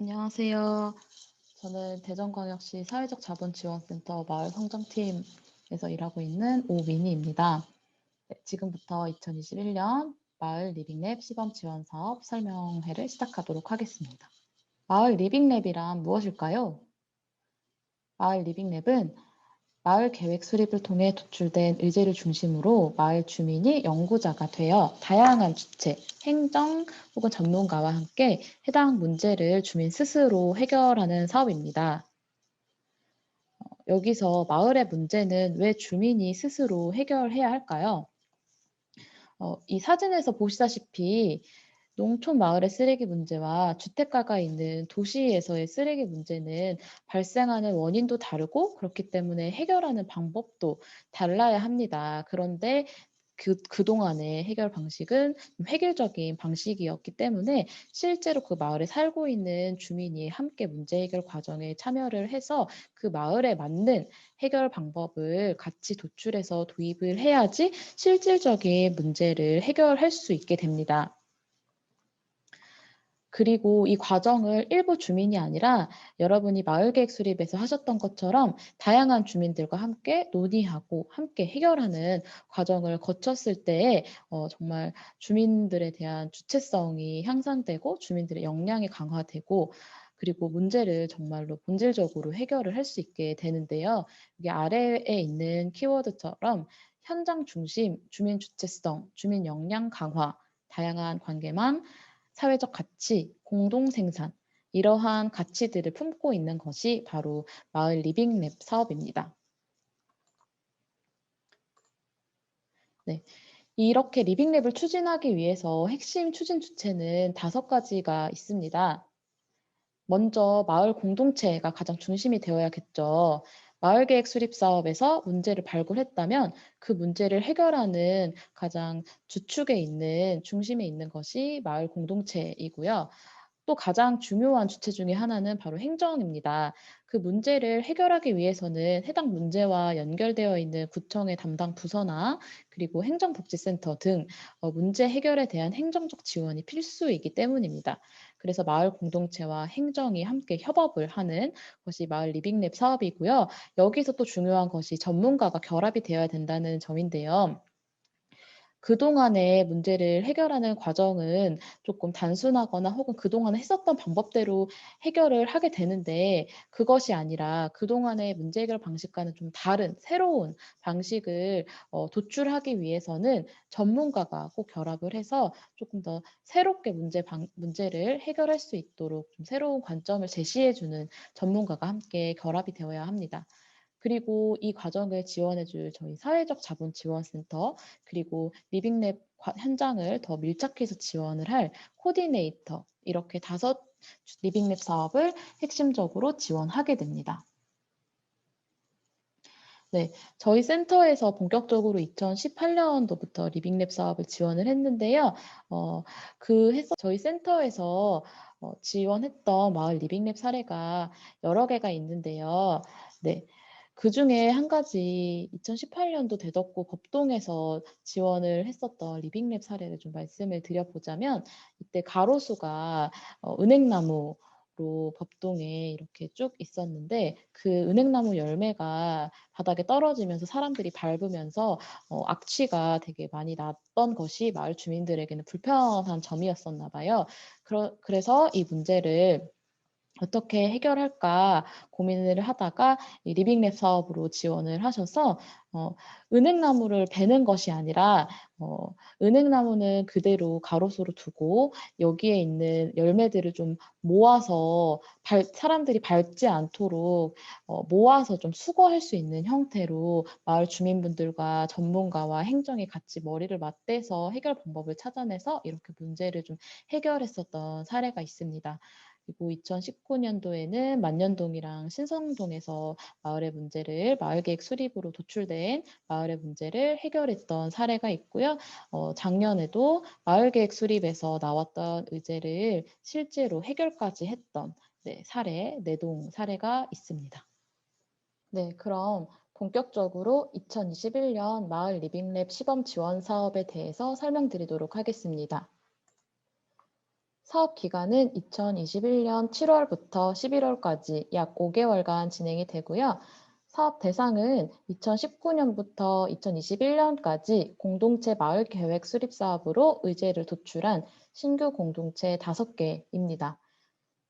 안녕하세요. 저는 대전광역시 사회적 자본지원센터 마을 성장팀에서 일하고 있는 오민희입니다. 네, 지금부터 2021년 마을 리빙랩 시범 지원 사업 설명회를 시작하도록 하겠습니다. 마을 리빙랩이란 무엇일까요? 마을 리빙랩은 마을 계획 수립을 통해 도출된 의제를 중심으로 마을 주민이 연구자가 되어 다양한 주체, 행정 혹은 전문가와 함께 해당 문제를 주민 스스로 해결하는 사업입니다. 어, 여기서 마을의 문제는 왜 주민이 스스로 해결해야 할까요? 어, 이 사진에서 보시다시피 농촌 마을의 쓰레기 문제와 주택가가 있는 도시에서의 쓰레기 문제는 발생하는 원인도 다르고 그렇기 때문에 해결하는 방법도 달라야 합니다. 그런데 그, 그동안의 해결 방식은 획일적인 방식이었기 때문에 실제로 그 마을에 살고 있는 주민이 함께 문제 해결 과정에 참여를 해서 그 마을에 맞는 해결 방법을 같이 도출해서 도입을 해야지 실질적인 문제를 해결할 수 있게 됩니다. 그리고 이 과정을 일부 주민이 아니라 여러분이 마을계획 수립에서 하셨던 것처럼 다양한 주민들과 함께 논의하고 함께 해결하는 과정을 거쳤을 때에 어, 정말 주민들에 대한 주체성이 향상되고 주민들의 역량이 강화되고 그리고 문제를 정말로 본질적으로 해결을 할 수 있게 되는데요. 이게 아래에 있는 키워드처럼 현장 중심, 주민 주체성, 주민 역량 강화, 다양한 관계망, 사회적 가치, 공동 생산, 이러한 가치들을 품고 있는 것이 바로 마을 리빙랩 사업입니다. 네. 이렇게 리빙랩을 추진하기 위해서 핵심 추진 주체는 다섯 가지가 있습니다. 먼저 마을 공동체가 가장 중심이 되어야겠죠. 마을계획 수립 사업에서 문제를 발굴했다면 그 문제를 해결하는 가장 주축에 있는 중심에 있는 것이 마을 공동체이고요. 또 가장 중요한 주체 중의 하나는 바로 행정입니다. 그 문제를 해결하기 위해서는 해당 문제와 연결되어 있는 구청의 담당 부서나 그리고 행정복지센터 등 어, 문제 해결에 대한 행정적 지원이 필수이기 때문입니다. 그래서 마을 공동체와 행정이 함께 협업을 하는 것이 마을 리빙랩 사업이고요. 여기서 또 중요한 것이 전문가가 결합이 되어야 된다는 점인데요. 그동안의 문제를 해결하는 과정은 조금 단순하거나 혹은 그동안 했었던 방법대로 해결을 하게 되는데 그것이 아니라 그동안의 문제 해결 방식과는 좀 다른 새로운 방식을 어, 도출하기 위해서는 전문가가 꼭 결합을 해서 조금 더 새롭게 문제 방, 문제를 해결할 수 있도록 좀 새로운 관점을 제시해 주는 전문가가 함께 결합이 되어야 합니다. 그리고 이 과정을 지원해줄 저희 사회적 자본 지원센터 그리고 리빙랩 현장을 더 밀착해서 지원을 할 코디네이터 이렇게 다섯 리빙랩 사업을 핵심적으로 지원하게 됩니다. 네, 저희 센터에서 본격적으로 2018년도부터 리빙랩 사업을 지원을 했는데요. 어, 그 해서 저희 센터에서 어, 지원했던 마을 리빙랩 사례가 여러 개가 있는데요. 네, 그 중에 한 가지 2018년도 대덕구 법동에서 지원을 했었던 리빙랩 사례를 좀 말씀을 드려보자면 이때 가로수가 어, 은행나무 로 법동에 이렇게 쭉 있었는데 그 은행나무 열매가 바닥에 떨어지면서 사람들이 밟으면서 어, 악취가 되게 많이 났던 것이 마을 주민들에게는 불편한 점이었었나 봐요. 그러, 그래서 이 문제를 어떻게 해결할까 고민을 하다가 이 리빙랩 사업으로 지원을 하셔서 어, 은행나무를 베는 것이 아니라 어, 은행나무는 그대로 가로수로 두고 여기에 있는 열매들을 좀 모아서 발, 사람들이 밟지 않도록 어, 모아서 좀 수거할 수 있는 형태로 마을 주민분들과 전문가와 행정이 같이 머리를 맞대서 해결 방법을 찾아내서 이렇게 문제를 좀 해결했었던 사례가 있습니다. 그리고 2019년도에는 만년동이랑 신성동에서 마을의 문제를 마을계획 수립으로 도출된 마을의 문제를 해결했던 사례가 있고요. 어, 작년에도 마을계획 수립에서 나왔던 의제를 실제로 해결까지 했던 네, 사례, 내동 사례가 있습니다. 네, 그럼 본격적으로 2021년 마을 리빙랩 시범 지원 사업에 대해서 설명드리도록 하겠습니다. 사업 기간은 2021년 7월부터 11월까지 약 5개월간 진행이 되고요. 사업 대상은 2019년부터 2021년까지 공동체 마을 계획 수립 사업으로 의제를 도출한 신규 공동체 5개입니다.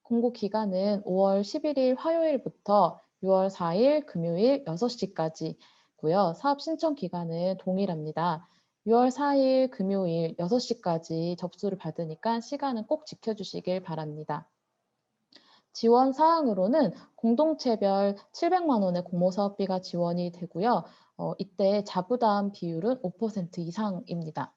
공고 기간은 5월 11일 화요일부터 6월 4일 금요일 6시까지고요. 사업 신청 기간은 동일합니다. 6월 4일 금요일 6시까지 접수를 받으니까 시간은 꼭 지켜주시길 바랍니다. 지원 사항으로는 공동체별 700만 원의 공모사업비가 지원이 되고요. 어, 이때 자부담 비율은 5% 이상입니다.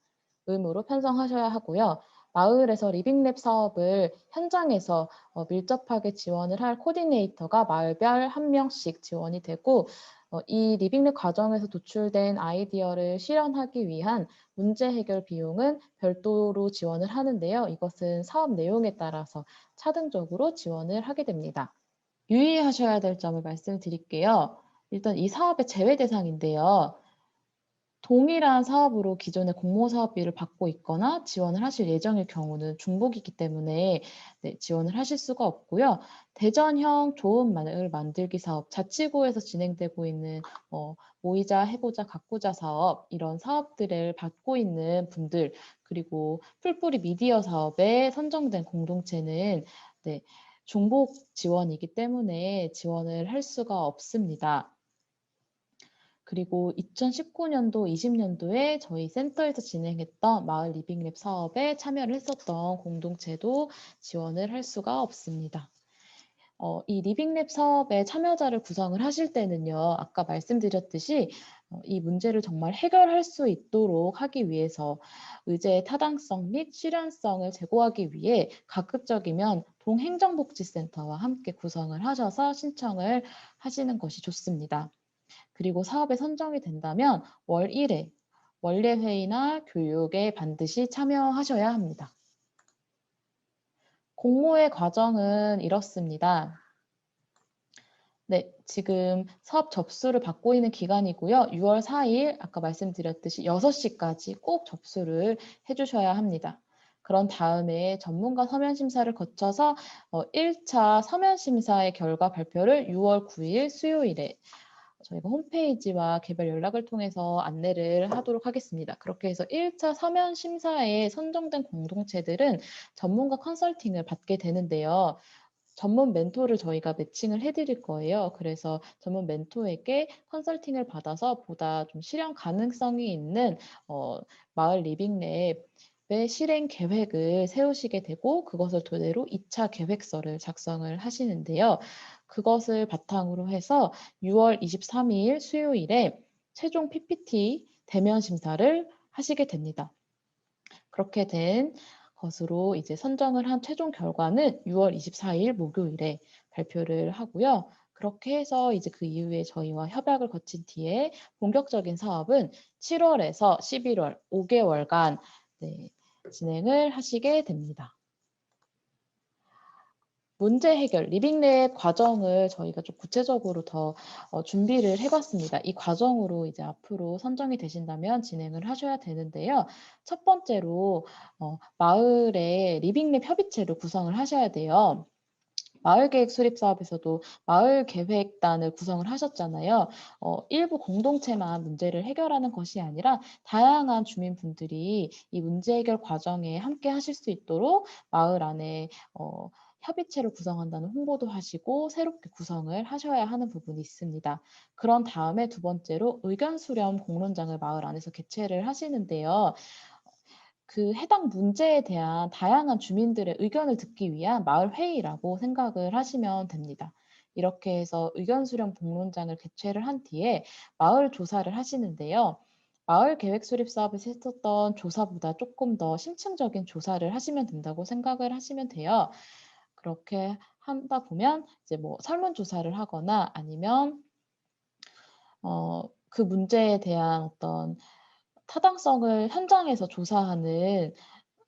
의무로 편성하셔야 하고요. 마을에서 리빙랩 사업을 현장에서 어, 밀접하게 지원을 할 코디네이터가 마을별 한 명씩 지원이 되고 어, 이 리빙랩 과정에서 도출된 아이디어를 실현하기 위한 문제 해결 비용은 별도로 지원을 하는데요. 이것은 사업 내용에 따라서 차등적으로 지원을 하게 됩니다. 유의하셔야 될 점을 말씀드릴게요. 일단 이 사업의 제외 대상인데요. 동일한 사업으로 기존의 공모 사업비를 받고 있거나 지원을 하실 예정일 경우는 중복이기 때문에 네, 지원을 하실 수가 없고요. 대전형 좋은 마을 만들기 사업, 자치구에서 진행되고 있는 어, 모이자, 해보자, 가꾸자 사업 이런 사업들을 받고 있는 분들 그리고 풀뿌리 미디어 사업에 선정된 공동체는 네, 중복 지원이기 때문에 지원을 할 수가 없습니다. 그리고 2019년도, 20년도에 저희 센터에서 진행했던 마을 리빙랩 사업에 참여를 했었던 공동체도 지원을 할 수가 없습니다. 어, 이 리빙랩 사업의 참여자를 구성을 하실 때는요, 아까 말씀드렸듯이 어, 이 문제를 정말 해결할 수 있도록 하기 위해서 의제의 타당성 및 실현성을 제고하기 위해 가급적이면 동행정복지센터와 함께 구성을 하셔서 신청을 하시는 것이 좋습니다. 그리고 사업에 선정이 된다면 월 1회 원래 회의나 교육에 반드시 참여하셔야 합니다. 공모의 과정은 이렇습니다. 네, 지금 사업 접수를 받고 있는 기간이고요. 6월 4일 아까 말씀드렸듯이 6시까지 꼭 접수를 해주셔야 합니다. 그런 다음에 전문가 서면 심사를 거쳐서 1차 어, 서면 심사의 결과 발표를 6월 9일 수요일에 저희가 홈페이지와 개별 연락을 통해서 안내를 하도록 하겠습니다. 그렇게 해서 1차 서면 심사에 선정된 공동체들은 전문가 컨설팅을 받게 되는데요. 전문 멘토를 저희가 매칭을 해드릴 거예요. 그래서 전문 멘토에게 컨설팅을 받아서 보다 좀 실현 가능성이 있는 어, 마을 리빙랩 의 실행 계획을 세우시게 되고 그것을 토대로 2차 계획서를 작성을 하시는데요. 그것을 바탕으로 해서 6월 23일 수요일에 최종 PPT 대면 심사를 하시게 됩니다. 그렇게 된 것으로 이제 선정을 한 최종 결과는 6월 24일 목요일에 발표를 하고요. 그렇게 해서 이제 그 이후에 저희와 협약을 거친 뒤에 본격적인 사업은 7월에서 11월 5개월간 네, 진행을 하시게 됩니다. 문제 해결, 리빙랩 과정을 저희가 좀 구체적으로 더 어, 준비를 해봤습니다. 이 과정으로 이제 앞으로 선정이 되신다면 진행을 하셔야 되는데요. 첫 번째로 어, 마을의 리빙랩 협의체를 구성을 하셔야 돼요. 마을계획 수립 사업에서도 마을 계획단을 구성을 하셨잖아요. 어, 일부 공동체만 문제를 해결하는 것이 아니라 다양한 주민분들이 이 문제 해결 과정에 함께 하실 수 있도록 마을 안에 어, 협의체를 구성한다는 홍보도 하시고 새롭게 구성을 하셔야 하는 부분이 있습니다. 그런 다음에 두 번째로 의견 수렴 공론장을 마을 안에서 개최를 하시는데요. 그 해당 문제에 대한 다양한 주민들의 의견을 듣기 위한 마을 회의라고 생각을 하시면 됩니다. 이렇게 해서 의견 수렴 공론장을 개최를 한 뒤에 마을 조사를 하시는데요. 마을 계획 수립 사업에서 했었던 조사보다 조금 더 심층적인 조사를 하시면 된다고 생각을 하시면 돼요. 그렇게 하다 보면 이제 뭐 설문조사를 하거나 아니면 어, 그 문제에 대한 어떤 타당성을 현장에서 조사하는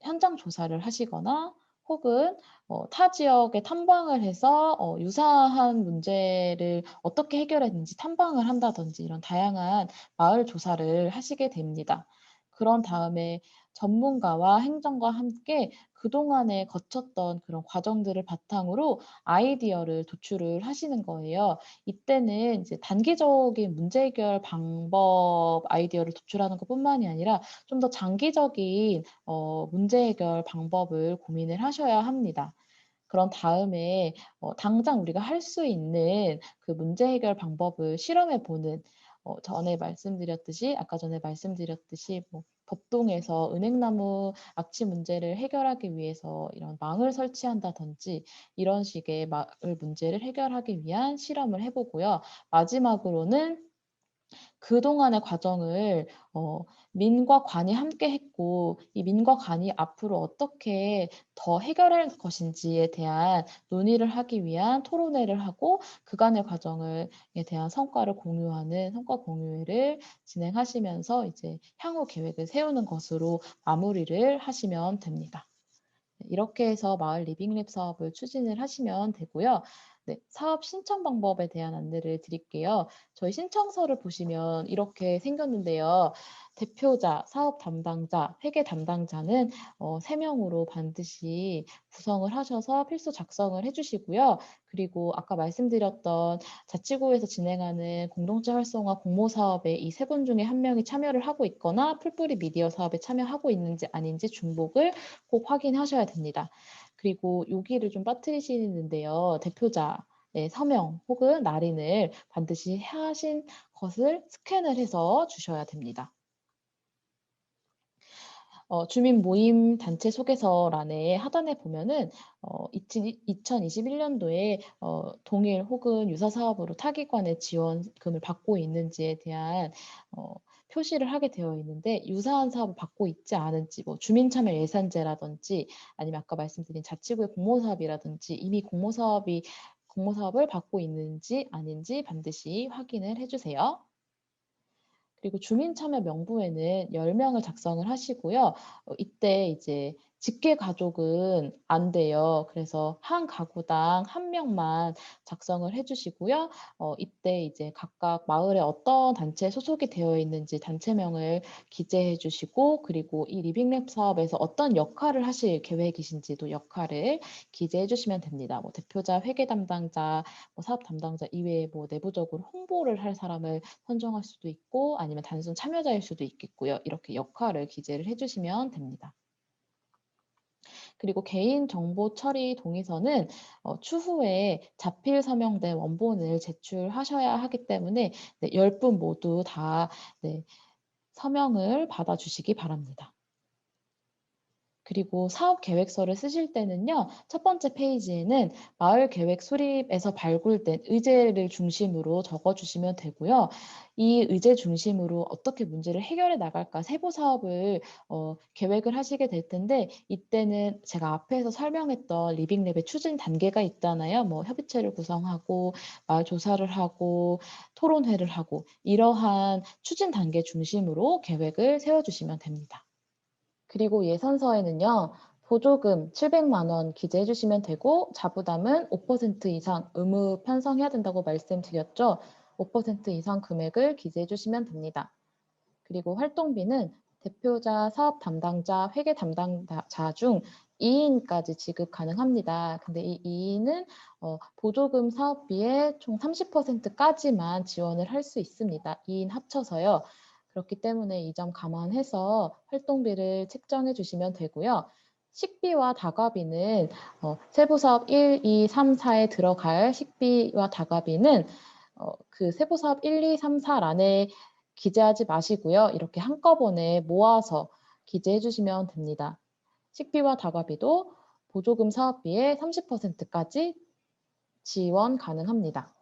현장 조사를 하시거나 혹은 어, 타 지역에 탐방을 해서 어, 유사한 문제를 어떻게 해결했는지 탐방을 한다든지 이런 다양한 마을 조사를 하시게 됩니다. 그런 다음에 전문가와 행정과 함께 그동안에 거쳤던 그런 과정들을 바탕으로 아이디어를 도출을 하시는 거예요. 이때는 이제 단기적인 문제 해결 방법 아이디어를 도출하는 것뿐만이 아니라 좀 더 장기적인 어 문제 해결 방법을 고민을 하셔야 합니다. 그런 다음에 어 당장 우리가 할 수 있는 그 문제 해결 방법을 실험해 보는 어 전에 말씀드렸듯이 아까 전에 말씀드렸듯이 뭐 법동에서 은행나무 악취 문제를 해결하기 위해서 이런 망을 설치한다든지 이런 식의 마을 문제를 해결하기 위한 실험을 해 보고요. 마지막으로는 그동안의 과정을 어 민과 관이 함께 했고 이 민과 관이 앞으로 어떻게 더 해결할 것인지에 대한 논의를 하기 위한 토론회를 하고 그간의 과정을 에 대한 성과를 공유하는 성과 공유회를 진행하시면서 이제 향후 계획을 세우는 것으로 마무리를 하시면 됩니다. 네, 이렇게 해서 마을 리빙랩 사업을 추진을 하시면 되고요. 네, 사업 신청 방법에 대한 안내를 드릴게요. 저희 신청서를 보시면 이렇게 생겼는데요. 대표자, 사업 담당자, 회계 담당자는 어, 3명으로 반드시 구성을 하셔서 필수 작성을 해주시고요. 그리고 아까 말씀드렸던 자치구에서 진행하는 공동체 활성화 공모 사업에 이 세 분 중에 한 명이 참여를 하고 있거나 풀뿌리 미디어 사업에 참여하고 있는지 아닌지 중복을 꼭 확인하셔야 됩니다. 그리고 여기를 좀 빠뜨리시는데요. 대표자의 서명 혹은 날인을 반드시 하신 것을 스캔을 해서 주셔야 됩니다. 어, 주민 모임 단체 소개서란에 하단에 보면은 어, 2021년도에 어, 동일 혹은 유사 사업으로 타기관의 지원금을 받고 있는지에 대한 어, 표시를 하게 되어 있는데 유사한 사업을 받고 있지 않은지 뭐 주민참여 예산제라든지 아니면 아까 말씀드린 자치구의 공모사업이라든지 이미 공모사업이 공모사업을 받고 있는지 아닌지 반드시 확인을 해주세요. 그리고 주민참여 명부에는 10명을 작성을 하시고요. 어, 이때 이제 직계 가족은 안 돼요. 그래서 한 가구당 한 명만 작성을 해주시고요. 어, 이때 이제 각각 마을에 어떤 단체에 소속이 되어 있는지 단체명을 기재해 주시고 그리고 이 리빙랩 사업에서 어떤 역할을 하실 계획이신지도 역할을 기재해 주시면 됩니다. 뭐 대표자, 회계 담당자, 뭐 사업 담당자 이외에 뭐 내부적으로 홍보를 할 사람을 선정할 수도 있고 아니면 단순 참여자일 수도 있겠고요. 이렇게 역할을 기재를 해주시면 됩니다. 그리고 개인 정보 처리 동의서는 어, 추후에 자필 서명된 원본을 제출하셔야 하기 때문에 네, 10분 모두 다 네, 서명을 받아주시기 바랍니다. 그리고 사업 계획서를 쓰실 때는요. 첫 번째 페이지에는 마을 계획 수립에서 발굴된 의제를 중심으로 적어 주시면 되고요. 이 의제 중심으로 어떻게 문제를 해결해 나갈까 세부 사업을 어, 계획을 하시게 될 텐데 이때는 제가 앞에서 설명했던 리빙랩의 추진 단계가 있잖아요. 뭐 협의체를 구성하고 마을 조사를 하고 토론회를 하고 이러한 추진 단계 중심으로 계획을 세워주시면 됩니다. 그리고 예산서에는요. 보조금 700만 원 기재해 주시면 되고 자부담은 5% 이상 의무 편성해야 된다고 말씀드렸죠. 5% 이상 금액을 기재해 주시면 됩니다. 그리고 활동비는 대표자, 사업 담당자, 회계 담당자 중 2인까지 지급 가능합니다. 근데 이 2인은 어, 보조금 사업비의 총 30%까지만 지원을 할 수 있습니다. 2인 합쳐서요. 그렇기 때문에 이 점 감안해서 활동비를 책정해 주시면 되고요. 식비와 다과비는 어, 세부사업 1, 2, 3, 4에 들어갈 식비와 다과비는 어, 그 세부사업 1, 2, 3, 4란에 기재하지 마시고요. 이렇게 한꺼번에 모아서 기재해 주시면 됩니다. 식비와 다과비도 보조금 사업비의 30%까지 지원 가능합니다.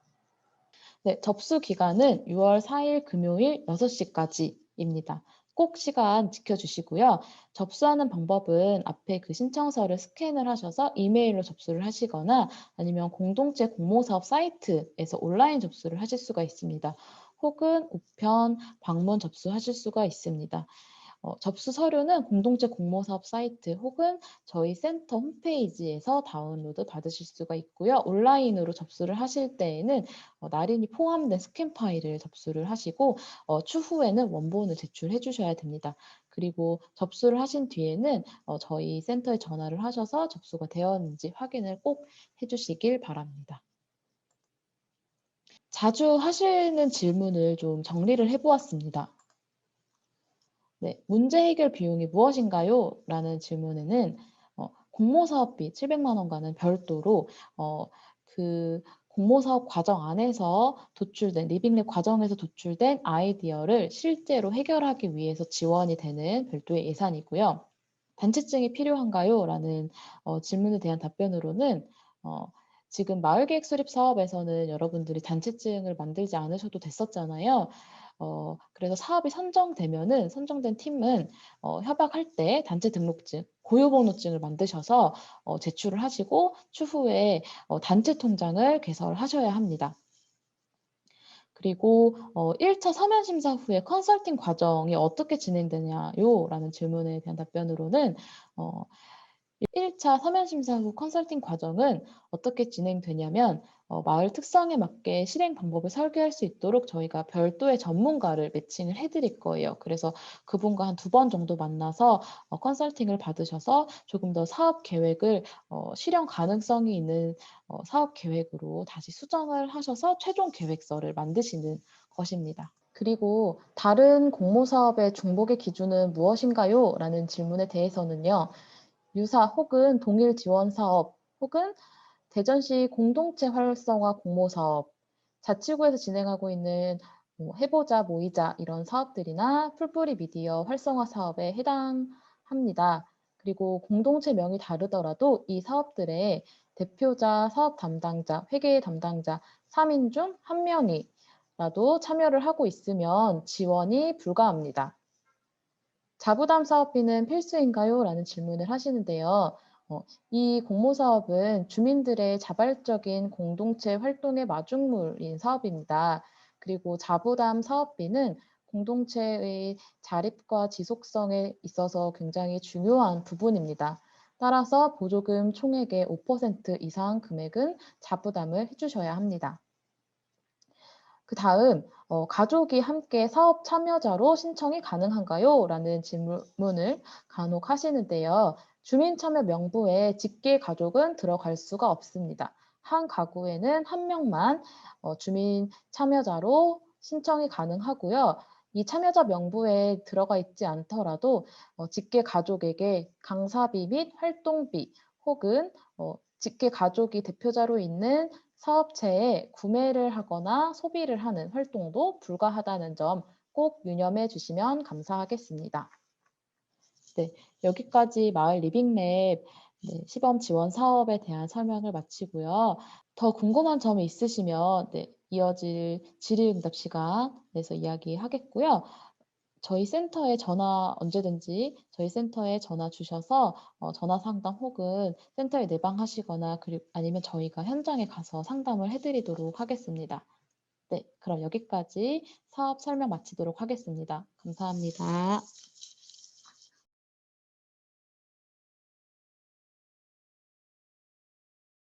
네, 접수 기간은 6월 4일 금요일 6시까지입니다. 꼭 시간 지켜주시고요. 접수하는 방법은 앞에 그 신청서를 스캔을 하셔서 이메일로 접수를 하시거나 아니면 공동체 공모사업 사이트에서 온라인 접수를 하실 수가 있습니다. 혹은 우편, 방문 접수하실 수가 있습니다. 어, 접수 서류는 공동체 공모사업 사이트 혹은 저희 센터 홈페이지에서 다운로드 받으실 수가 있고요. 온라인으로 접수를 하실 때에는 어, 날인이 포함된 스캔 파일을 접수를 하시고 어, 추후에는 원본을 제출해 주셔야 됩니다. 그리고 접수를 하신 뒤에는 어, 저희 센터에 전화를 하셔서 접수가 되었는지 확인을 꼭 해주시길 바랍니다. 자주 하시는 질문을 좀 정리를 해보았습니다. 네, 문제 해결 비용이 무엇인가요? 라는 질문에는 어, 공모사업비 700만 원과는 별도로 어, 그 공모사업 과정 안에서 도출된 리빙랩 과정에서 도출된 아이디어를 실제로 해결하기 위해서 지원이 되는 별도의 예산이고요. 단체증이 필요한가요? 라는 어, 질문에 대한 답변으로는 어, 지금 마을계획 수립 사업에서는 여러분들이 단체증을 만들지 않으셔도 됐었잖아요. 어, 그래서 사업이 선정되면은 선정된 팀은 어, 협약할 때 단체 등록증, 고유번호증을 만드셔서 어, 제출을 하시고 추후에 어, 단체 통장을 개설하셔야 합니다. 그리고 어, 1차 서면 심사 후에 컨설팅 과정이 어떻게 진행되냐요? 라는 질문에 대한 답변으로는 어, 1차 서면 심사 후 컨설팅 과정은 어떻게 진행되냐면 어, 마을 특성에 맞게 실행 방법을 설계할 수 있도록 저희가 별도의 전문가를 매칭을 해드릴 거예요. 그래서 그분과 한 두 번 정도 만나서 어, 컨설팅을 받으셔서 조금 더 사업 계획을 어, 실현 가능성이 있는 어, 사업 계획으로 다시 수정을 하셔서 최종 계획서를 만드시는 것입니다. 그리고 다른 공모 사업의 중복의 기준은 무엇인가요? 라는 질문에 대해서는요. 유사 혹은 동일 지원 사업 혹은 대전시 공동체 활성화 공모 사업, 자치구에서 진행하고 있는 뭐 해보자 모이자 이런 사업들이나 풀뿌리 미디어 활성화 사업에 해당합니다. 그리고 공동체 명이 다르더라도 이 사업들의 대표자, 사업 담당자, 회계 담당자 3인 중 1명이라도 참여를 하고 있으면 지원이 불가합니다. 자부담 사업비는 필수인가요? 라는 질문을 하시는데요. 어, 이 공모사업은 주민들의 자발적인 공동체 활동의 마중물인 사업입니다. 그리고 자부담 사업비는 공동체의 자립과 지속성에 있어서 굉장히 중요한 부분입니다. 따라서 보조금 총액의 5% 이상 금액은 자부담을 해주셔야 합니다. 그 다음 어, 가족이 함께 사업 참여자로 신청이 가능한가요? 라는 질문을 간혹 하시는데요. 주민 참여 명부에 직계 가족은 들어갈 수가 없습니다. 한 가구에는 한 명만 어, 주민 참여자로 신청이 가능하고요. 이 참여자 명부에 들어가 있지 않더라도 어, 직계 가족에게 강사비 및 활동비 혹은 어, 직계 가족이 대표자로 있는 사업체에 구매를 하거나 소비를 하는 활동도 불가하다는 점 꼭 유념해 주시면 감사하겠습니다. 네, 여기까지 마을 리빙랩 네, 시범 지원 사업에 대한 설명을 마치고요. 더 궁금한 점이 있으시면 네, 이어질 질의응답 시간에서 이야기하겠고요. 저희 센터에 전화 언제든지 저희 센터에 전화 주셔서 어, 전화 상담 혹은 센터에 내방하시거나 그리고 아니면 저희가 현장에 가서 상담을 해드리도록 하겠습니다. 네, 그럼 여기까지 사업 설명 마치도록 하겠습니다. 감사합니다.